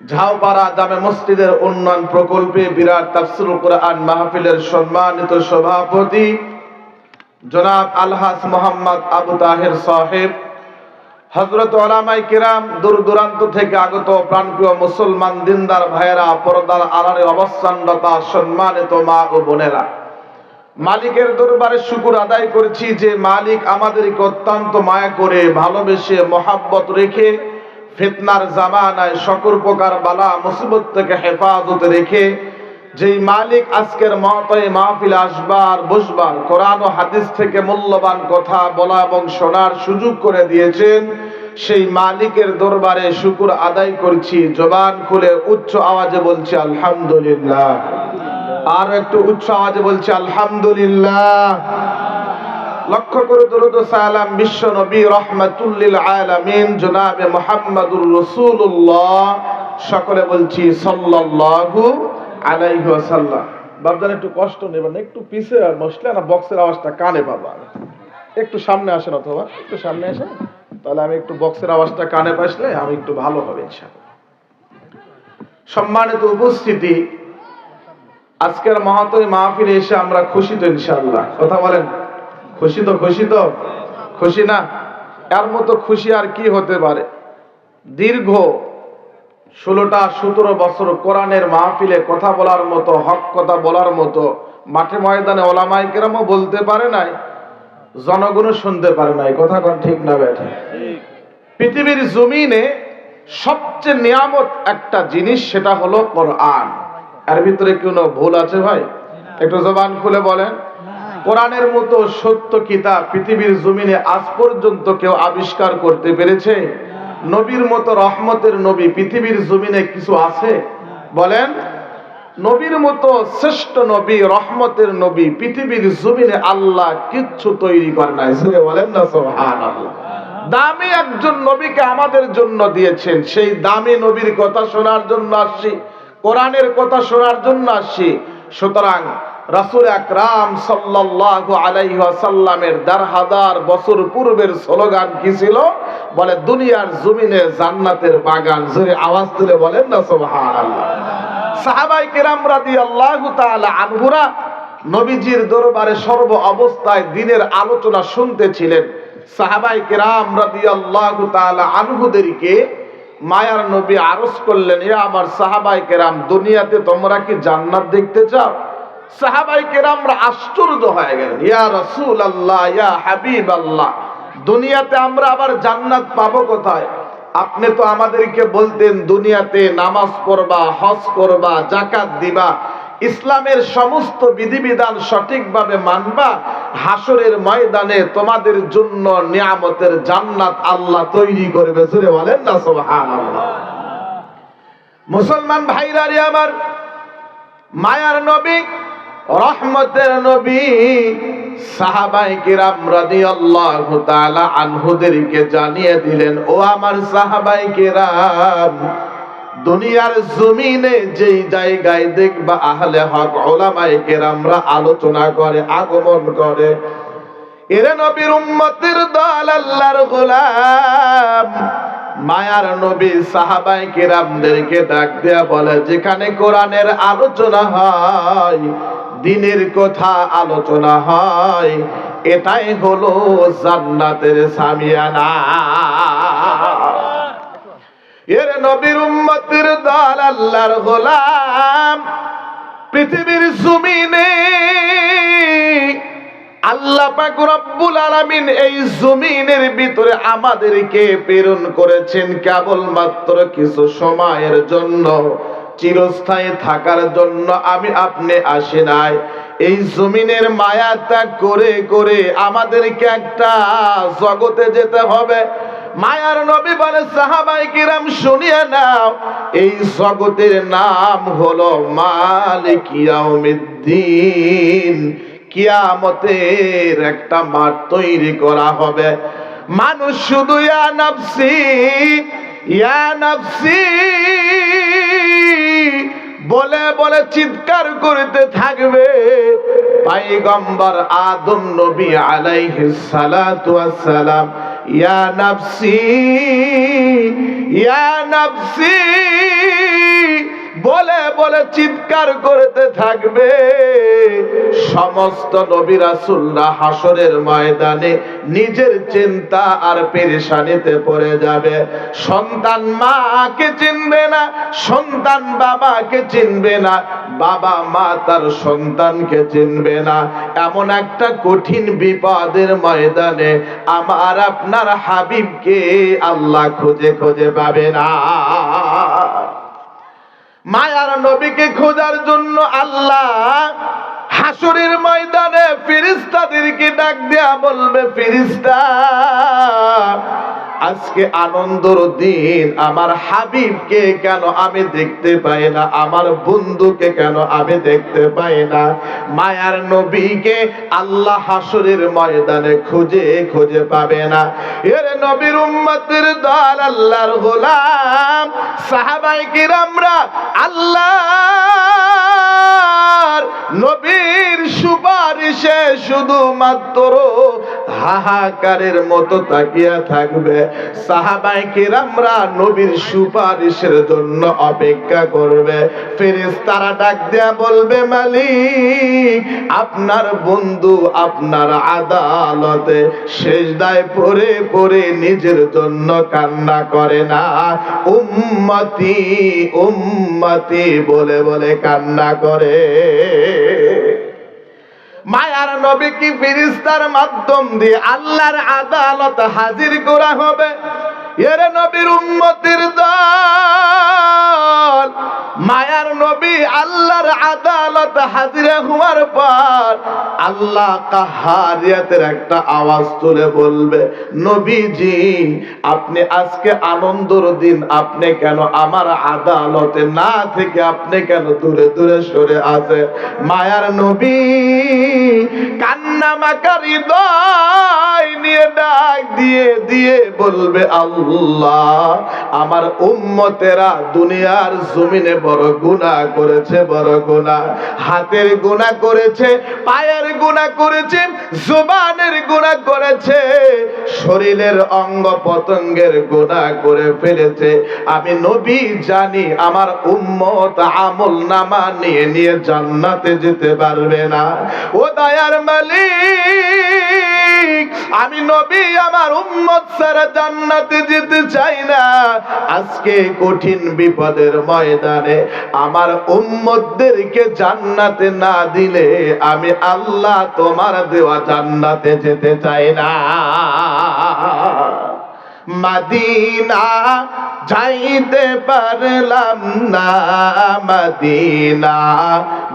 ঝাউপাড়া জামে মসজিদের উন্নয়ন প্রকল্পে বিরাট তাফসিরুল কোরআন মাহফিলের সম্মানিত সভাপতি জনাব আলহাস মোহাম্মদ আবু তাহের সাহেব। হজরত ওলামাই কিরাম দূর দূরান্ত থেকে আগত প্রাণপ্রিয় মুসলমান দিনদার ভাইয়েরা, পরদার আড়ারে অবস্থানরতা সম্মানিত মা ও বোনেরা, মালিকের দরবারে শুকুর আদায় করেছি যে মালিক আমাদেরকে অত্যন্ত মায়া করে ভালোবেসে মহাব্বত রেখে ফিতনার জামানায় সকল প্রকার বালা, মুসিবত থেকে হেফাজত রেখে যেই মালিক আজকের মহতয় মাহফিল আসবার, বসবার, কোরআন ও হাদিস থেকে মূল্যবান কথা বলা এবং শোনার সুযোগ করে দিয়েছেন, সেই মালিকের দরবারে শুকুর আদায় করছি। জবান খুলে উচ্চ আওয়াজে বলছি, আলহামদুলিল্লাহ। আর একটু উচ্চ আওয়াজে বলছি, আলহামদুলিল্লাহ। লক্ষ্য করে দরুদ সালাম বিশ্ব নবী রহমাতুল্লিল আলামিন জনাবে মুহাম্মাদুর রাসূলুল্লাহ। সকলে বলছি সাল্লাল্লাহু আলাইহি ওয়াসাল্লাম। বাবজান একটু কষ্ট নেবেন একটু পিছে বসলে না, বক্সের আওয়াজটা কানে পাবা একটু সামনে আসেন অথবা, একটু সামনে আসেন। তাহলে আমি একটু বক্সের আওয়াজটা কানে পাসলে আমি একটু ভালো হবে ইনশাআল্লাহ। সম্মানিত উপস্থিতি, আজকের মহাতই মাহফিলে এসে আমরা খুশি তো ইনশাআল্লাহ। কথা বলেন। খুশি তো খুশি তো? খুশি না? এর মতো খুশি আর কি হতে পারে? দীর্ঘ ষোলোটা, সতেরো বছর কোরআনের মাহফিলে কথা বলার মতো, হক কথা বলার মতো, মাঠে ময়দানে ওলামাই কেরামও বলতে পারে নাই, জনগণও শুনতে পারে নাই। কথা কোন ঠিক না ব্যাঠে পৃথিবীর জমিনে সবচেয়ে নিয়ামত একটা জিনিস, সেটা হলো কোরআন। এর ভিতরে কোনো ভুল আছে ভাই? একটু জবান খুলে বলেন। কোরআনের মতো সত্য কিতাব পৃথিবীর জমিনে আজ পর্যন্ত কেউ আবিষ্কার করতে পেরেছে? নবীর মতো রহমতের নবী পৃথিবীর জমিনে কিছু আছে? বলেন, নবীর মতো শ্রেষ্ঠ নবী, রহমতের নবী পৃথিবীর জমিনে আল্লাহ কিচ্ছু তৈরি করে নাই। বলেন না, সুবহানাল্লাহ। দামি একজন নবীকে আমাদের জন্য দিয়েছেন। সেই দামি নবীর কথা শোনার জন্য আসছি, কোরআনের কথা শোনার জন্য আসছি। সুতরাং রাসূল আকরাম সাল্লাল্লাহু আলাইহি ওয়াসাল্লামের দেড় হাজার বছর পূর্বের স্লোগান কি ছিল? বলে, দুনিয়ার জমিনে জান্নাতের বাগান। জোরে আওয়াজ তুলে বলেন না, সুবহানাল্লাহ। সাহাবাই কেরাম রাদিয়াল্লাহু তাআলা আনহুরা নবীজির দরবারে সর্ব অবস্থায় দিনের আলোচনা শুনতেছিলেন। সাহাবাই কেরাম রাদিয়াল্লাহু তাআলা আনহুদেরকে মায়ার নবী আরজ করলেন, এ আমার সাহাবাই কেরাম, দুনিয়াতে তোমরা কি জান্নাত দেখতে চাও? সাহাবাই কেরামরা আশ্চর্য হয়ে গেলেন। ইয়া রাসূল আল্লাহ ইয়া হাবিব আল্লাহ দুনিয়াতে আমরা আবার জান্নাত পাবো কোথায়? আপনি তো আমাদেরকে বলতেন, দুনিয়াতে নামাজ পড়বা, হজ করবা জাকাত দিবা, ইসলামের সমস্ত বিধিবিধান সঠিকভাবে মানবা হাসরের ময়দানে তোমাদের জন্য নিয়ামতের জান্নাত আল্লাহ তৈরি করবে। সুরে বলেন না, সুবহানাল্লাহ। মুসলমান ভাইরা রে আমার, মায়ার নবী রহমতের নবী সাহাবাই কিরাম রাদিয়াল্লাহু তাআলা আনহুদেরকে জানিয়ে দিলেন, ও আমার সাহাবাই কিরাম, দুনিয়ার জমিনে যেই জায়গায় দেখবা আহলে হক ওলামাই কেরামরা আলোচনা করে, আগমন করে। এরে নবীর উম্মতের দল আল্লাহর গোলাম। মায়ার নবী সাহাবাই কেরামদেরকে ডাক দেয়া বলে, যেখানে কোরআনের আলোচনা হয় দিনের কথা আলোচনা হয়, এটাই হলো জান্নাতের সামিয়ানা। এর নবীর উম্মতের দল আল্লাহর গোলাম, পৃথিবীর জমিনে আল্লাহ পাক রব্বুল আলামিন এই জমিনের ভিতরে আমাদেরকে প্রেরণ করেছেন কেবলমাত্র কিছু সময়ের জন্য। চিরস্থায়ী থাকার জন্য আমি আপনি আসি নাই। এই জমিনের মায়া ত্যাগ করে করে আমাদেরকে একটা জগতে যেতে হবে। মায়ার নবী বলে, সাহাবাই কিরাম শুনিয়ে নাও, এই জগতের নাম হলো মালিক ইয়াউমিদ্দিন। কিয়ামতের একটা মাঠ তৈরি করা হবে। মানুষ শুধু ইয়া নাফসি, ইয়া বলে বলে চিৎকার করতে থাকবে। পাইগম্বর আদম নবী আলাইহি সালাতু সালাম ইয়া নাফসি ইয়া নাফসি বলে বলে চিৎকার করতে থাকবে। সমস্ত নবী রাসূলরা হাসরের ময়দানে নিজের চিন্তা আর পেরেশানিতে পড়ে যাবে। সন্তান মাকে চিনবে না, সন্তান বাবাকে চিনবে না, বাবা মা তার সন্তানকে চিনবে না। এমন একটা কঠিন বিপদের ময়দানে আমার আপনার হাবিবকে আল্লাহ খুঁজে খুঁজে পাবে না। মায়ার নবীকে খোঁজার জন্য আল্লাহ হাসুরের ময়দানে ফিরিস্তাদেরকে ডাক দেয়া বলবে ফিরিস্তা আজকে আনন্দর দিন। আমার হাবিবকে কেন আমি দেখতে পাই না? আমার বন্ধুকে কেন আমি দেখতে পাই না? মায়ার নবীকে আল্লাহ হাসুরের ময়দানে খুঁজে খুঁজে পাবে না। এর নবীর উম্মতের দল আল্লাহর গোলাম। সাহাবাই কিরামরা আল্লাহ নবীর সুপারিশে শুধুমাত্র হাহাকারের মতো তাকিয়া থাকবে। সাহাবাই কিরামরা নবীর সুপারিশের জন্য অপেক্ষা করবে। ফেরেশতারা ডাক দেয়া বলবে, মালিক, আপনার বন্ধু আপনার আদালতে শেষদায় পড়ে পড়ে নিজের জন্য কান্না করে না। উম্মতি উম্মতি বলে বলে কান্না করে। মায়ার নবী কি ফিরিস্তার মাধ্যম দিয়ে আল্লাহর আদালত হাজির করা হবে। এর নবীর উম্মতির দল, মায়ার নবী আল্লাহর আদালত হাজিরা হওয়ার পর আল্লাহ কাহারিয়াতের একটা আওয়াজ তুলে বলবে, নবীজি, আপনি আজকে আনন্দর দিন, আপনি কেন আমার আদালতে না থেকে আপনি কেন দূরে দূরে সরে আছে মায়ার নবী কান্না মাকারি দয় নিয়ে ডাক দিয়ে দিয়ে বলবে, আল্লাহ আমার উম্মতেরা দুনিয়ার জমিনে বড় গুনাহ করেছে, বড় গুনাহ। হাতের গুনাহ করেছে, পায়ের গুনাহ করেছে, জবানের গুনাহ করেছে, শরীরের অঙ্গ পতঙ্গের গুনাহ করে ফেলেছে। আমি নবী জানি, আমার উম্মত আমল নামা নিয়ে নিয়ে জান্নাতে যেতে পারবে না। ও দয়ার মালিক, আমি নবী, আমার উম্মত ছাড়া জান্নাতে যেতে চাই না। আজকে কঠিন বিপদের ময়দানে আমার উম্মতদেরকে জান্নাতে না দিলে আমি আল্লাহ তোমার দেওয়া জান্নাতে যেতে চাই না। মাদিনা যাইতে পারলাম না, মদিনা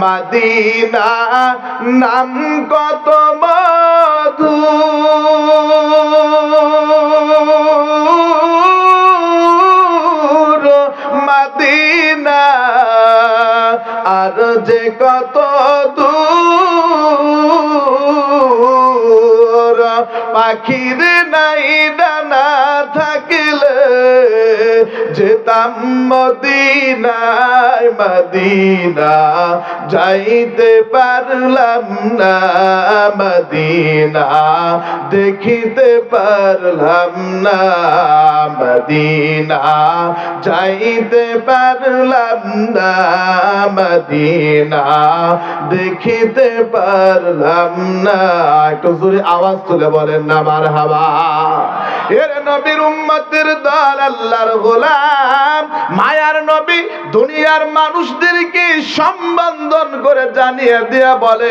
মদিনা নাম কত মধু। মদিনা আর যে কত দূর পাখির নাই থাকলে যেতাম মদিনায়, মদিনা যাইতে পারলাম না, মদিনা দেখিতে পারলাম না, মদিনা যাইতে পারলাম না, মদিনা দেখিতে পারলাম না। একটু জোরে আওয়াজ তুলে বলেন না মার হাবা মায়ার নবী দুনিয়ার মানুষদেরকে সম্বোধন করে জানিয়ে দেয়া বলে,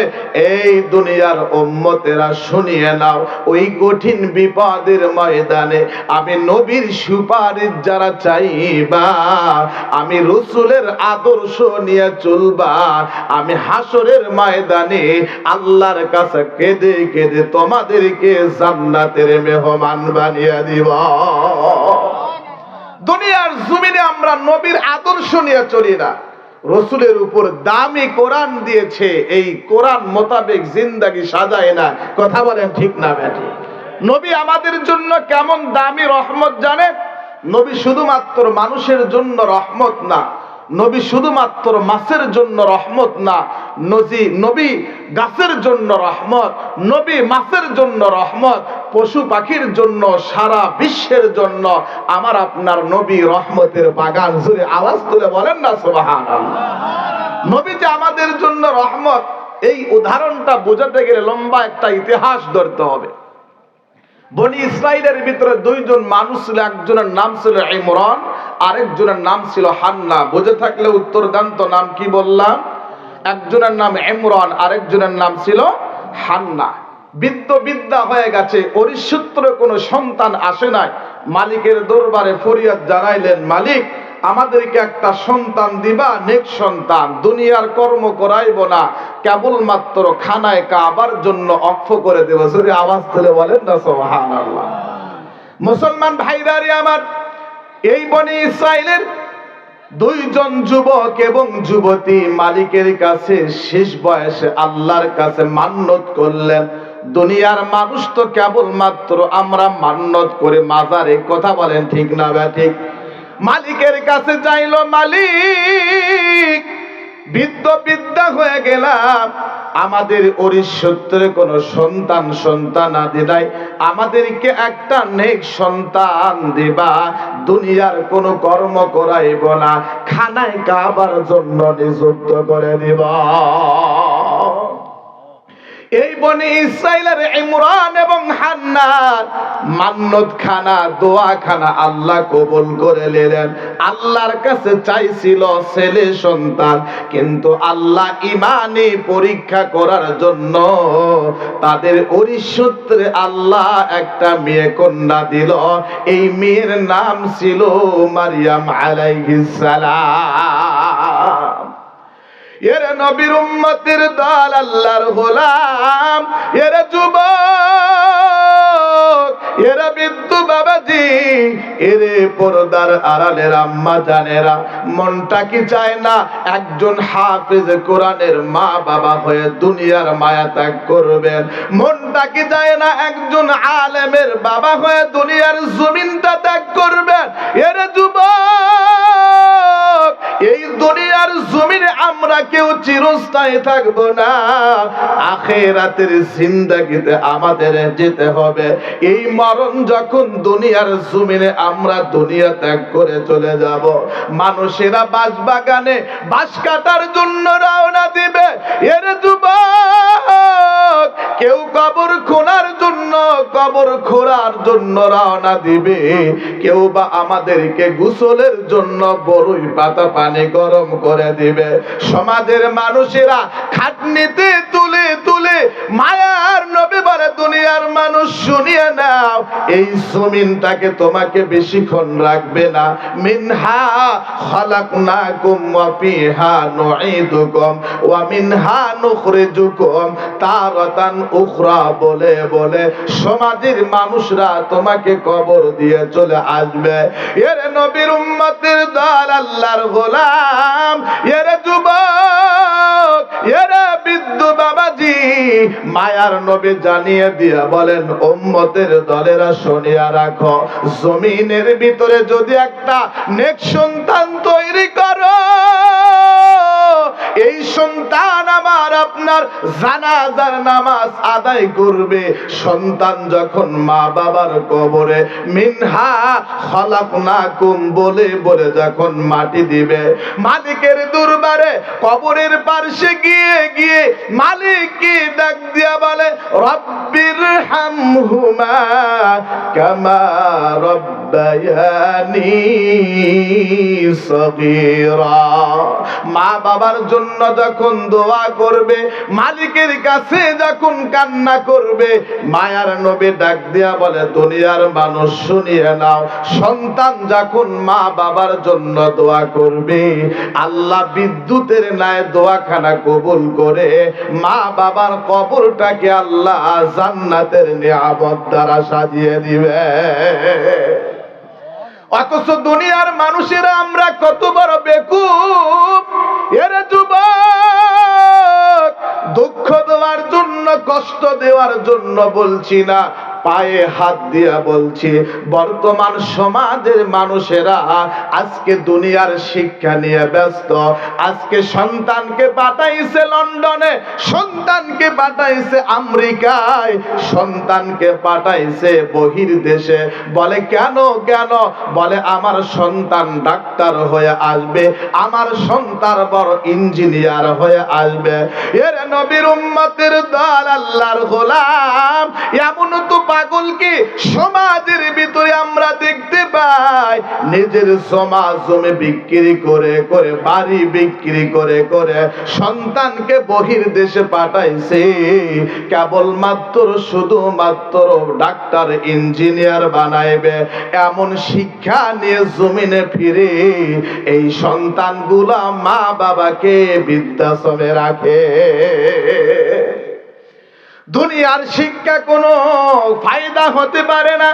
এই দুনিয়ার উম্মতেরা শুনিয়ে নাও, ওই কঠিন বিপদের ময়দানে আমি নবীর সুপারিশ যারা চাইবা, আমি রসুলের আদর্শ নিয়ে চলবা, আমি হাসরের ময়দানে আল্লাহর কাছে কেঁদে কেঁদে তোমাদেরকে জান্নাতের মেহমান বানিয়ে দিব। দুনিয়ার জমিনে আমরা নবীর আদর্শ নিয়ে চলি না। রসুলের উপর দামি কোরআন দিয়েছে, এই কোরআন মোতাবেক জিন্দাগি সাজায় না। কথা বলেন ঠিক না, ব্যাটি? নবী আমাদের জন্য কেমন দামি রহমত জানে নবী শুধুমাত্র মানুষের জন্য রহমত না নবী শুধুমাত্র মাছের জন্য রহমত না, নজি, নবী গাছের জন্য রহমত, নবী মাছের জন্য রহমত, পশু পাখির জন্য, সারা বিশ্বের জন্য আমার আপনার নবী রহমতের বাগান জুড়ে আওয়াজ তুলে বলেন না সোহান নবী যে আমাদের জন্য রহমত, এই উদাহরণটা বোঝাতে গেলে লম্বা একটা ইতিহাস ধরতে হবে। বনি ইসরায়েলের ভিতরে দুইজন মানুষ ছিল, একজনের নাম ছিল ইমরান, আরেকজনের নাম ছিল হান্না। বুঝে থাকলে উত্তর দান তো নাম কি বললাম? একজনের নাম ইমরান, আরেকজনের নাম ছিল হান্না। বিদ্য বিদ্যা হয়ে গেছে পরিসূত্র কোনো সন্তান আসে নাই। মালিকের দরবারে ফরিয়াদ জানাইলেন, মালিক আমাদেরকে একটা সন্তান দিবা, নেক সন্তান। দুনিয়ার কর্ম করাইব না। কেবলমাত্র খানায় কাবার জন্য অক্ষ করে দেব। যদি আওয়াজ তুলে বলেন না সোহান মুসলমান ভাইরারি আমার, এই বনি ইসরায়েলের দুইজন যুবক এবং যুবতী মালিকের কাছে শেষ বয়সে আল্লাহর কাছে মান্নত করলেন। দুনিয়ার মানুষ তো কেবলমাত্র আমরা মান্নত করে মাজারে কথা বলেন, ঠিক না বা, ঠিক? মালিকের কাছে চাইল মালিক বিদ্য বিদ্যা হয়ে গেলাম। আমাদের অরিসত্তরে কোন সন্তান সন্তান আদি নাই। আমাদেরকে একটা নেক সন্তান দিবা, দুনিয়ার কোনো কর্ম করাইব না, খানায় কাবার জন্য নিযুক্ত করে দিবা। এই বনে ইসরায়েলের ইমরান এবং হান্নান মান্নত খানা দোয়া খানা আল্লাহ কবুল করে নিলেন। আল্লাহর কাছে চাইছিল ছেলে, সন্তান, কিন্তু আল্লাহ ইমানি পরীক্ষা করার জন্য তাদের অরিসূত্রে আল্লাহ একটা মেয়ে কন্যা দিল। এই মেয়ের নাম ছিল মারিয়াম আলাইহিস সালাম। এর নবীর উম্মতের দল আল্লাহর গোলাম। এর যুবক, এরা বিদ্যু বাবাজি, এরে পর্দার আড়ালের আম্মা জানেরা। মনটা কি চায় না একজন হাফিজ কোরআনের মা বাবা হয়ে দুনিয়ার মায়া ত্যাগ করবেন? মনটা কি চায় না, একজন আলেমের বাবা হয়ে দুনিয়ার জমিনটা ত্যাগ করবেন এরে যুবক, এই দুনিয়ার জমিনে আমরা কেউ চিরস্থায়ী থাকব না। আখেরাতের জিন্দাগিতে আমাদের যেতে হবে। এই মরণ যখন দুনিয়ার জমিনে আমরা দুনিয়া ত্যাগ করে চলে যাব, মানুষেরা বাস বাগানে বাস কাটার জন্য রওনা দিবে। এর যুবক, কেউ কবর খোনার জন্য, কবর খোঁড়ার জন্য রওনা দিবে। কেউ বা আমাদেরকে গোসলের জন্য বড়ই পাতা পানি গরম করে দিবে। সমাজের মানুষেরা খাটনিতে তুলে তুলে মায়ার নবী বলে, দুনিয়ার মানুষ শুনিয়ে নাও, এই জমিনটাকে তোমাকে বেশিক্ষণ রাখবে না। মিনহা খালাকনাকুম ওয়া ফিহা নুঈদুকুম, ওয়া মিনহা নুখরিজুকুম তারাতান উখরা বলে বলে, সমাজের মানুষরা তোমাকে কবর দিয়ে চলে আসবে। এর নবীর উম্মতের দল আল্লাহর গোলাম। এর যুবক, এরা বিদ্যু বাবাজি মায়ার নবী জানিয়ে দিয়ে বলেন, উম্মতের দলেরা শুনিয়া রাখো, জমিনের ভিতরে যদি একটা নেক সন্তান তৈরি করো এই সন্তান আমার আপনার জানাজার নামাজ আদায় করবে। সন্তান যখন মা বাবার কবরে, মিনহা খলাকনাকুম বলে বলে যখন মাটি দিবে, মালিকের দরবারে কবরের পার্শ্বে গিয়ে গিয়ে মালিককে ডাক দিয়া বলে, রব্বির হামহুমা কামা রব্বায়ানি সগীরা। মা বাবার জন্য যখন দোয়া করবে, মালিকের কাছে যখন কান্না করবে, মায়ার নবী ডাক দিয়া বলে, দুনিয়ার মানুষ শুনিয়ে নাও, সন্তান যখন মা বাবার জন্য দোয়া করবে, আল্লাহ বিদ্যুতের ন্যায় দোয়াখানা কবুল করে, মা বাবার কবরটাকে আল্লাহ জান্নাতের নিয়ামত দ্বারা সাজিয়ে দিবে। অথচ দুনিয়ার মানুষেরা আমরা কত বড় বেকুব। এর যুবক, দুঃখ দেওয়ার জন্য, কষ্ট দেওয়ার জন্য বলছি না। পায়ে হাত দিয়া বলছি, বর্তমান সমাজের মানুষেরা আজকে দুনিয়ার শিক্ষা নিয়ে ব্যস্ত। আজকে সন্তানকে পাঠাইছে লন্ডনে, সন্তানকে পাঠাইছে আমেরিকায়, সন্তানকে পাঠাইছে বহির দেশে। বলে, কেন কেন? বলে, আমার সন্তান ডাক্তার হয়ে আসবে, আমার সন্তান বড় ইঞ্জিনিয়ার হয়ে আসবে। এর নবীর উম্মতের দল আল্লাহর গোলাম। এমন তো পাগল কি? সমাজের ভিতরে আমরা দেখতে পাই, নিজের সমাজ জমি বিক্রি করে করে বাড়ি বিক্রি করে করে সন্তানকে বহির দেশে পাঠাইছে। কেবলমাত্র, শুধুমাত্র ডাক্তার, ইঞ্জিনিয়ার বানাইবে। এমন শিক্ষা নিয়ে জমিনে ফিরে এই সন্তানগুলা মা বাবাকে বৃদ্ধাশ্রমে রাখে। দুনিয়ার শিক্ষা কোনো ফায়দা হতে পারে না।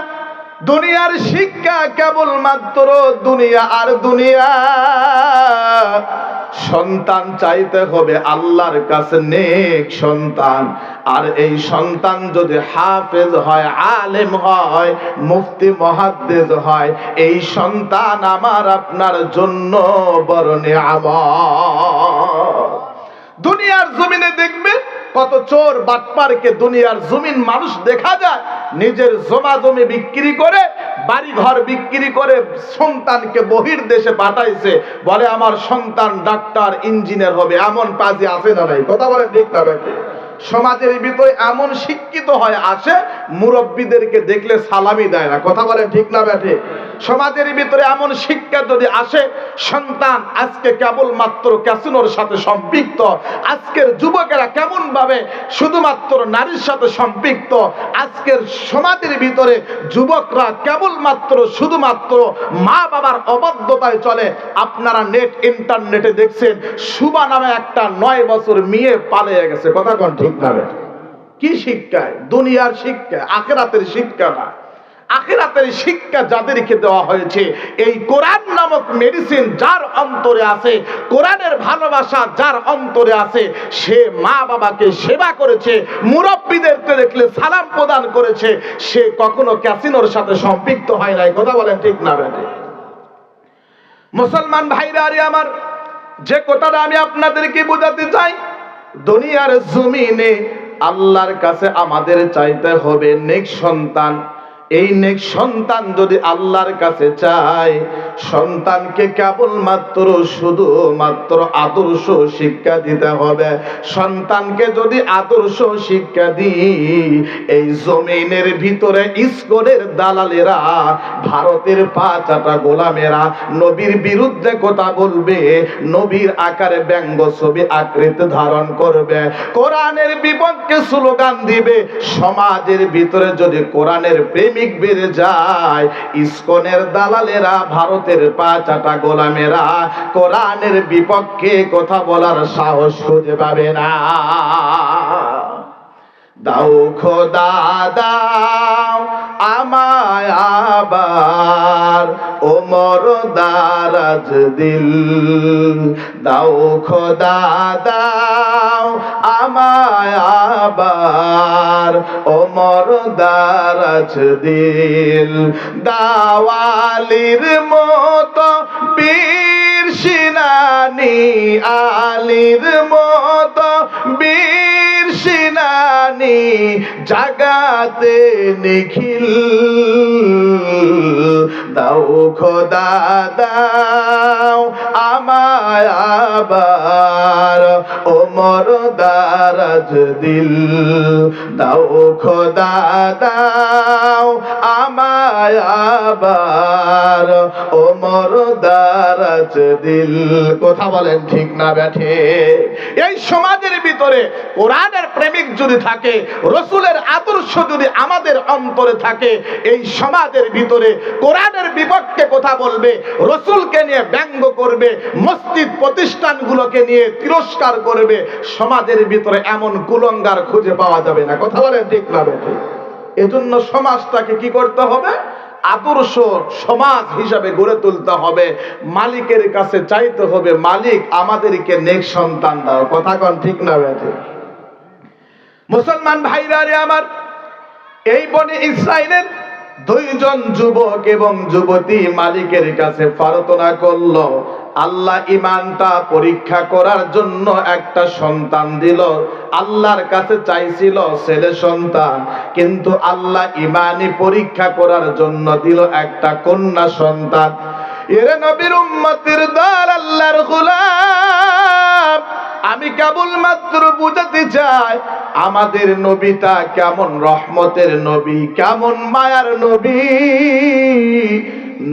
দুনিয়ার শিক্ষা কেবলমাত্র দুনিয়া আর দুনিয়া। সন্তান চাইতে হবে আল্লাহর কাছে নেক সন্তান। আর এই সন্তান যদি হাফেজ হয়, আলেম হয়, মুফতি মহাদ্দেজ হয়, এই সন্তান আমার আপনার জন্য বরণে আমার দুনিয়ার জমিনে দেখবে কত চোর বাটপারকে দুনিয়ার জমিন মানুষ দেখা যায়, নিজের জমা জমি বিক্রি করে বাড়ি ঘর বিক্রি করে সন্তানকে বহির দেশে পাঠাইছে। বলে, আমার সন্তান ডাক্তার, ইঞ্জিনিয়ার হবে, এমন পাজি আছে না নাই কথা বলে দেখতে ভাই? সমাজের ভিতরে এমন শিক্ষিত হয় আসে মুরব্বীদেরকে দেখলে সালামি দেয় না। কথা বলে ঠিক না ব্যাঠে? সমাজের ভিতরে এমন শিক্ষা যদি আসে, সন্তান আজকে কেবল মাত্র ক্যাসিনোর সাথে সম্পৃক্ত, আজকের যুবকেরা কেমন ভাবে শুধুমাত্র নারীর সাথে সম্পৃক্ত, আজকের সমাজের ভিতরে যুবকরা কেবলমাত্র শুধুমাত্র মা বাবার অবাধ্যতায় চলে, আপনারা নেট ইন্টারনেটে দেখছেন, সুবা নামে একটা নয় বছর মেয়ে পালিয়ে গেছে। কথা কোন রে? কি শিক্ষায়? দুনিয়ার শিক্ষা, আখেরাতের শিক্ষা না। আখেরাতের শিক্ষা যাদেরকে দেওয়া হয়েছে, এই কোরআন নামক মেডিসিন যার অন্তরে আছে, কোরআনের ভালোবাসা যার অন্তরে আছে, সে মা বাবাকে সেবা করেছে মুরব্বীদেরকে দেখলে সালাম প্রদান করেছে, সে কখনো ক্যাসিনোর সাথে সম্পৃক্ত হয় নাই। কথা বলেন ঠিক না মুসলমান ভাইরা আরে আমার, যে কথাটা আমি আপনাদেরকে বোঝাতে চাই দুনিয়ার জমিনে আল্লাহর কাছে আমাদের চাইতে হবে নেক সন্তান। এই নেক সন্তান যদি আল্লাহর কাছে চায়, সন্তানকে কেবলমাত্র শুধু মাত্র আদর্শ শিক্ষা দিতে হবে। সন্তানকে যদি আদর্শ শিক্ষা দিই, এই জমিনের ভিতরে ইস্কনের দালালেরা, ভারতের পা চাটা গোলামেরা, নবীর বিরুদ্ধে কথা বলবে, নবীর আকারে ব্যঙ্গ ছবি আকৃতি ধারণ করবে, কোরআনের বিপক্ষে স্লোগান দিবে। সমাজের ভিতরে যদি কোরআনের প্রেমিক বেড়ে যায়। ইস্কনের দালালেরা, ভারতের পাঁচাটা গোলামেরা, কোরআনের বিপক্ষে কথা বলার সাহস খুঁজে পাবে না। দাও খোদা, দাও আমায় আবার। ওমর দারাজ দিল দাও খোদা, দাও আমায় আবার। ওমর দারাজ দিল দাওয়ালির মতো বীর সিনানি আলির মতো সিনানি জাগাতে নিখিল। দাও খোদা, দাও আমায় আবার। ওমর দারাজ দিল দাও খোদা, দাও আমায় আবার। ওমর দারাজ দিল কথা বলেন ঠিক না ব্যাঠে? এই সমাজের ভিতরে কোরআনের প্রেমিক যদি থাকে, রসুলের আদর্শ যদি আমাদের অন্তরে থাকে, এই সমাজের ভিতরে কোরআনের বিপক্ষে কথা বলবে, রসুলকে নিয়ে ব্যঙ্গ করবে, মসজিদ প্রতিষ্ঠানগুলোকে নিয়ে তিরস্কার করবে, সমাজের ভিতরে এমন কুলঙ্গার খুঁজে পাওয়া যাবে না। কথা বলেন ঠিক না এজন্য সমাজটাকে কি করতে হবে? আদর্শ সমাজ হিসাবে গড়ে তুলতে হবে। মালিকের কাছে চাইতে হবে, মালিক আমাদেরকে নেক সন্তান দাও। কথা কন ঠিক না, বেঠে। মুসলমান ভাইরা রে আমার, এই বনে ইসরায়েলের দুইজন যুবক এবং যুবতী মালিকের কাছে প্রার্থনা করল, আল্লাহ ইমানটা পরীক্ষা করার জন্য একটা সন্তান দিল। আল্লাহর কাছে চাইছিল ছেলে সন্তান, কিন্তু আল্লাহ ইমানি পরীক্ষা করার জন্য দিল একটা কন্যা সন্তান। এরে নবীর উম্মতির দল আল্লাহর গোলাম। আমি কেবল মাত্র বুঝাতে চাই, আমাদের নবীটা কেমন রহমতের নবী, কেমন মায়ার নবী।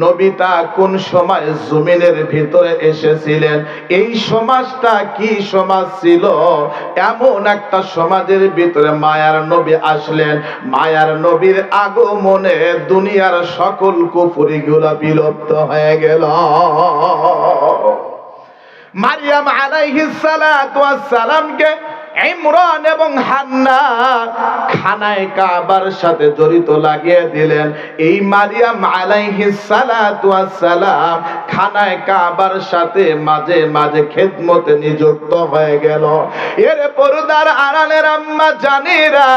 নবীটা কোন সময় জমিনের ভিতরে এসেছিলেন? এই সমাজটা কি সমাজ ছিল? এমন একটা সমাজের ভিতরে মায়ার নবী আসলেন। মায়ার নবীর আগমনে দুনিয়ার সকল কুফুরিগুলো বিলুপ্ত হয়ে গেল। মারিয়াম আলাইহিস সালামকে ইমরান এবং হান্না খানায় কাবার সাথে জড়িত লাগিয়ে দিলেন। এই মারিয়াম আলাইহিস সালাতু ওয়াস সালাম খানায় কাবার সাথে মাঝে মাঝে খেদমতে নিযুক্ত হয়ে গেল। এর পর্দার আড়ালের আম্মা জানেরা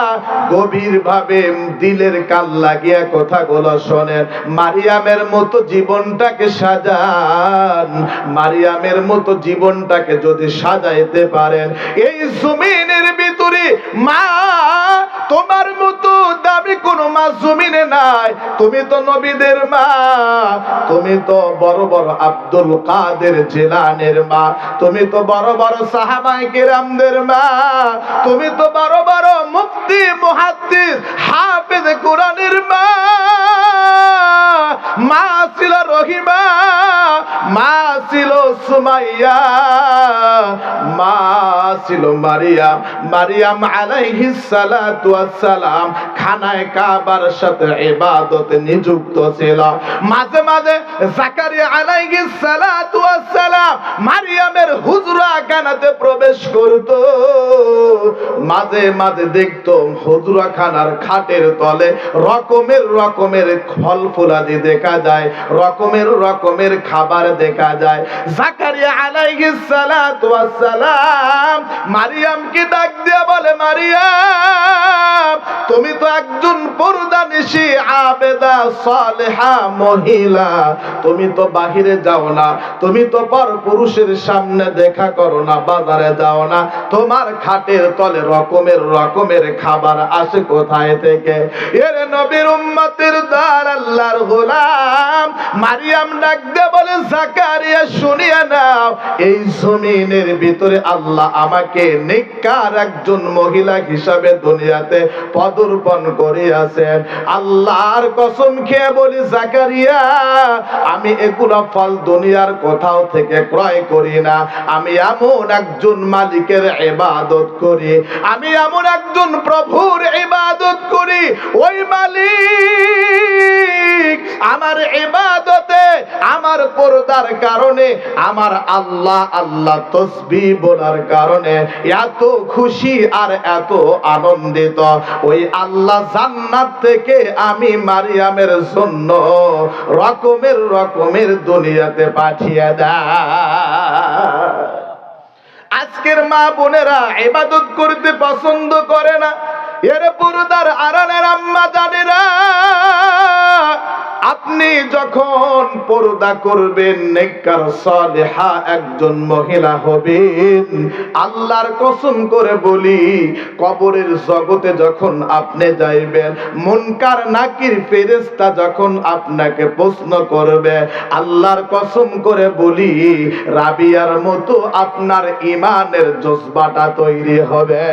গভীর ভাবে দিলের কাল লাগিয়ে কথাগুলো শোনেন। মারিয়ামের মতো জীবনটাকে সাজান। মারিয়ামের মতো জীবনটাকে যদি সাজাইতে পারেন, এই জমিনের ভিতরে, মা, তোমার মতো দাবি কোনো মা জমিনে নাই। তুমি তো নবীদের মা, তুমি তো বড় বড় আব্দুল কাদের জেলানের মা, তুমি তো বড় বড় সাহাবাই কেরামদের মা, তুমি তো বড় বড় মুফতি, মুহাদ্দিস, হাফেজ কোরআনের মা। মা ছিল রহিমা, মা ছিল সুমাইয়া, মা ছিল মারিয়াম মারিয়াম আলাইহিস সালাতু ওয়াসসালাম খানায় কাবার সাথে ইবাদতে নিযুক্ত ছিল। মাঝে মাঝে জাকারিয়া আলাইহিস সালাতু ওয়াসসালাম মারিয়ামের হুজরা খানাতে প্রবেশ করত। মাঝে মাঝে দেখতো হুজরা খানার খাটের তলে রকমের রকমের ফল ফুলাদি দেখা যায়, রকমের রকমের খাবার দেখা যায়। জাকারিয়া আলাইহিস সালাতু ওয়াসসালাম মারিয়ামকে ডাক দিয়া বলে মারিয়াম তুমি তো একজন পর্দা নিশি আবেদা, সালেহা, মহিলা। তুমি তো বাহিরে যাও না, তুমি তো পর পুরুষের সামনে দেখা করো না, বাজারে যাও না। তোমার খাটের তলে রকমের রকমের খাবার আসে কোথায় থেকে? এর নবীর উম্মতের দার আল্লাহর গোলাম মারিয়াম ডাক দে বলে, জাকারিয়া, শুনিয়া নাও, এই জমিনের ভিতরে আল্লাহ আমাকে নিকার একজন মহিলা হিসাবে দুনিয়াতে পদর্পণ করিয়াছেন? আল্লাহর কসম খেয়ে বলি, জাকারিয়া, আমি এগুলা ফল দুনিয়ার কোথাও থেকে ক্রয় করি না। আমি এমন একজন মালিকের ইবাদত করি, আমি এমন একজন প্রভুর ইবাদত করি, ওই মালিক আমার ইবাদতে, আমার পর্দার কারণে, আমার আল্লাহ আল্লাহ তসবি বলার কারণে, এত খুশি আর এত আনন্দিত। ওই আল্লাহ জান্নাত থেকে আমি মারিয়ামের জন্য রকমের রকমের দুনিয়াতে পাঠিয়ে দেয়। আজকের মা বোনেরা এবাদত করতে পছন্দ করে না। এর পর্দার আড়ালের আম্মা জানেরা আপনি যখন পর্দা করবেন, নেককার, সালেহা একজন মহিলা হবেন। আল্লাহর কসম করে বলি, কবরের জগতে যখন আপনি যাইবেন, মুনকার, নাকির ফেরেশতা যখন আপনাকে প্রশ্ন করবে, আল্লাহর কসম করে বলি, রাবিয়ার মতো আপনার ইমানের জজবাটা তৈরি হবে।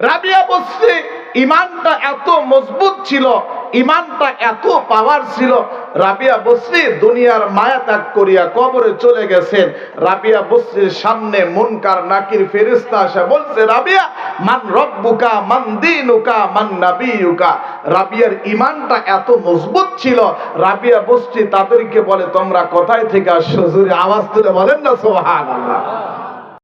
রাবিয়া বলছে ইমানটা এত মজবুত ছিল, ইমানটা এত পাওয়ার ছিল, রাবিয়া বসরি দুনিয়ার মায়া ত্যাগ করিয়া কবরে চলে গেছেন। রাবিয়া বসরির সামনে মুনকার নাকির ফেরিস্তা আসে, বলছে, রাবিয়া, মান রব্বুকা, মান দিনুকা, মান নাবিয়ুকা। রাবিয়ার ইমানটা এত মজবুত ছিল, রাবিয়া বসরি তাদেরকে বলে, তোমরা কোথায় থেকে আসছো? আওয়াজ তুলে বলেন না, সুবহানাল্লাহ।